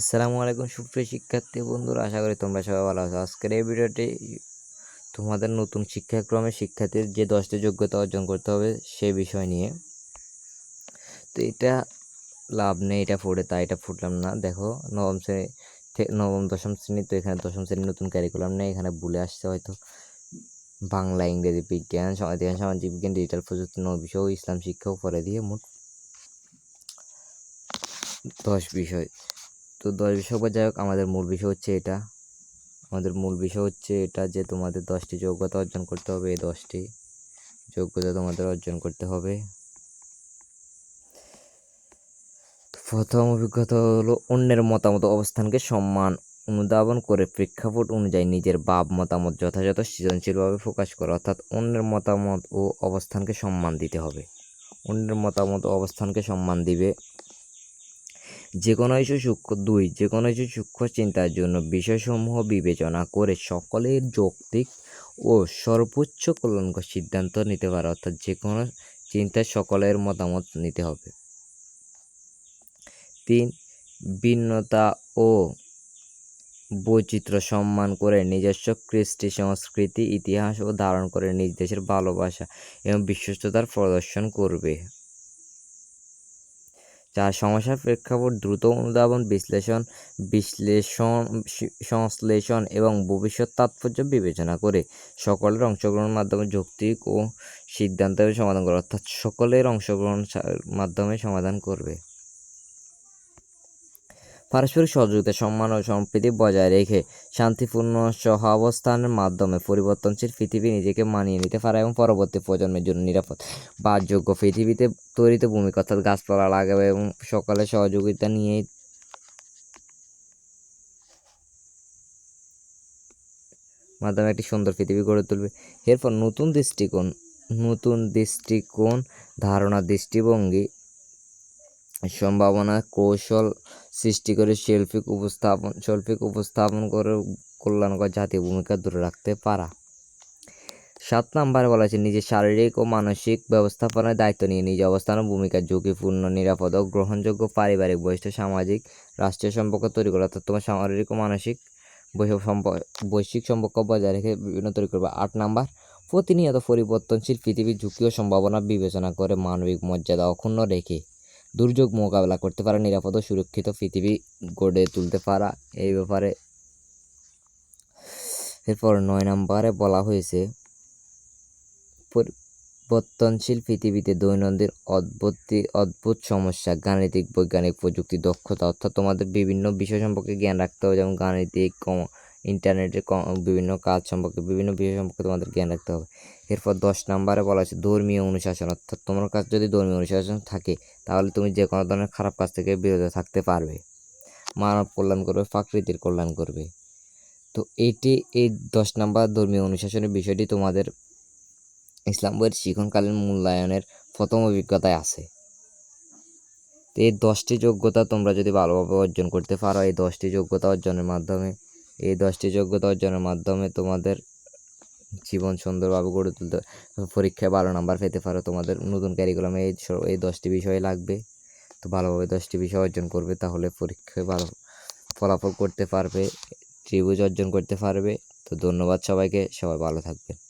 আসসালামু আলাইকুম সুপ্রিয় শিক্ষার্থী বন্ধুরা, আশা করি তোমরা সবাই ভালো আছো। আজকের এই ভিডিওটি তোমাদের নতুন শিক্ষাক্রমে শিক্ষার্থীর যে দশটি যোগ্যতা অর্জন করতে হবে সে বিষয় নিয়ে। তো এটা লাভ নেই, এটা ফুটে তাই এটা ফুটলাম না। দেখো, নবম শ্রেণি নবম, দশম শ্রেণি তো এখানে দশম শ্রেণির নতুন ক্যারিকুলাম নেই, এখানে ভুলে আসছে হয়তো। বাংলা, ইংরেজি, বিজ্ঞান, সমাজ সামাজিক বিজ্ঞান ডিজিটাল প্রযুক্তি, নৌ বিষয়, ইসলাম শিক্ষাও পরে দিয়ে মোট দশ বিষয়। তো দশ বিষয় যাই হোক, আমাদের মূল বিষয় হচ্ছে এটা। আমাদের মূল বিষয় হচ্ছে এটা যে তোমাদের দশটি যোগ্যতা অর্জন করতে হবে, এই দশটি যোগ্যতা তোমাদের অর্জন করতে হবে। প্রথম অভিজ্ঞতা হলো অন্যের মতামত অবস্থানকে সম্মান অনুধাবন করে প্রেক্ষাপট অনুযায়ী নিজের ভাব মতামত যথাযথ সৃজনশীলভাবে প্রকাশ করা, অর্থাৎ অন্যের মতামত ও অবস্থানকে সম্মান দিতে হবে। অন্যের মতামত ও অবস্থানকে সম্মান দিবে। যে কোনো কিছু সূক্ষ্ম দুই যে কোনো কিছু সূক্ষ্ম চিন্তার জন্য বিষয়সমূহ বিবেচনা করে সকলের যৌক্তিক ও সর্বোচ্চ কল্যাণকর সিদ্ধান্ত নিতে পারে, অর্থাৎ যে কোনো চিন্তায় সকলের মতামত নিতে হবে। তিন, ভিন্নতা ও বৈচিত্র্য সম্মান করে নিজস্ব কৃষ্টি, সংস্কৃতি, ইতিহাস ও ধারণ করে নিজ দেশের ভালোবাসা এবং বিশ্বস্ততার প্রদর্শন করবে। চার সমস্যার প্রেক্ষাপট দ্রুত অনুধাবন, বিশ্লেষণ বিশ্লেষণ সংশ্লেষণ এবং ভবিষ্যৎ তাৎপর্য বিবেচনা করে সকলের অংশগ্রহণের মাধ্যমে যৌক্তিক ও সিদ্ধান্তের সমাধান করে, অর্থাৎ সকলের অংশগ্রহণ মাধ্যমে সমাধান করবে। পারস্পরিক সহযোগিতা, সম্মান ও সম্প্রীতি বজায় রেখে শান্তিপূর্ণ সহাবস্থানের মাধ্যমে পরিবর্তনশীল পৃথিবী নিজেকে মানিয়ে নিতে পারে এবং পরবর্তী প্রজন্মের জন্য নিরাপদ, বাসযোগ্য পৃথিবীতে তৈরিতে ভূমিকা অর্থাৎ গাছপালা লাগাবে এবং সকলের সহযোগিতা নিয়ে মাধ্যমে একটি সুন্দর পৃথিবী গড়ে তুলবে। এরপর নতুন দৃষ্টিকোণ নতুন দৃষ্টিকোণ, ধারণা, দৃষ্টিভঙ্গি সম্ভাবনা কৌশল সৃষ্টি করে শৈল্পিক উপস্থাপন শৈল্পিক উপস্থাপন করে কল্যাণকর জাতীয় ভূমিকা ধরে রাখতে পারা। সাত নম্বরে বলা হয়েছে, নিজের শারীরিক ও মানসিক ব্যবস্থাপনার দায়িত্ব নিয়ে নিজ অবস্থান ও ভূমিকা ঝুঁকিপূর্ণ, নিরাপদ ও গ্রহণযোগ্য পারিবারিক বৈশিষ্ট্য, সামাজিক, রাষ্ট্রীয় সম্পর্ক তৈরি করা, অর্থাৎ তোমার শারীরিক ও মানসিক বৈশ্বিক সম্প- বৈশ্বিক সম্পর্ক বজায় রেখে বিভিন্ন তৈরি করবে। আট নাম্বার, প্রতিনিয়ত পরিবর্তনশীল পৃথিবীর ঝুঁকি ও সম্ভাবনা বিবেচনা করে মানবিক মর্যাদা অক্ষুণ্ণ রেখে দুর্যোগ মোকাবেলা করতে পারা, নিরাপদ ও সুরক্ষিত পৃথিবী গড়ে তুলতে পারা। এই ব্যাপারে এরপর নয় নম্বরে বলা হয়েছে, পরিবর্তনশীল পৃথিবীতে দৈনন্দিন অদ্ভুত অদ্ভুত সমস্যা, গাণিতিক, বৈজ্ঞানিক প্রযুক্তি, দক্ষতা, অর্থাৎ তোমাদের বিভিন্ন বিষয় সম্পর্কে জ্ঞান রাখতে হবে, যেমন গাণিতিক ইন্টারনেটের বিভিন্ন কাজ সম্পর্কে, বিভিন্ন বিষয় সম্পর্কে তোমাদের জ্ঞান রাখতে হবে। এরপর দশ নম্বরে বলা হয়েছে, ধর্মীয় অনুশাসন, অর্থাৎ তোমার কাছে যদি ধর্মীয় অনুশাসন থাকে, তাহলে তুমি যে কোনো ধরনের খারাপ কাজ থেকে বিরত থাকতে পারবে। মানব কল্যাণ করবে, প্রাকৃতির কল্যাণ করবে। তো এটি, এই দশ নম্বর ধর্মীয় অনুশাসনের বিষয়টি তোমাদের ইসলাম বইয়ের শিক্ষণকালীন মূল্যায়নের প্রথম অভিজ্ঞতায় আছে। তো এই দশটি যোগ্যতা তোমরা যদি ভালোভাবে অর্জন করতে পারো, এই দশটি যোগ্যতা অর্জনের মাধ্যমে এই দশটি যোগ্যতা অর্জনের মাধ্যমে তোমাদের জীবন সুন্দরভাবে গড়ে তুলতে পরীক্ষায় ভালো নাম্বার পেতে পারো। তোমাদের নতুন ক্যারিকুলামে এই এই দশটি বিষয় লাগবে। তো ভালোভাবে দশটি বিষয় অর্জন করবে, তাহলে পরীক্ষায় ভালো ফলাফল করতে পারবে, ত্রিভুজ অর্জন করতে পারবে। তো ধন্যবাদ সবাইকে, সবাই ভালো থাকবেন।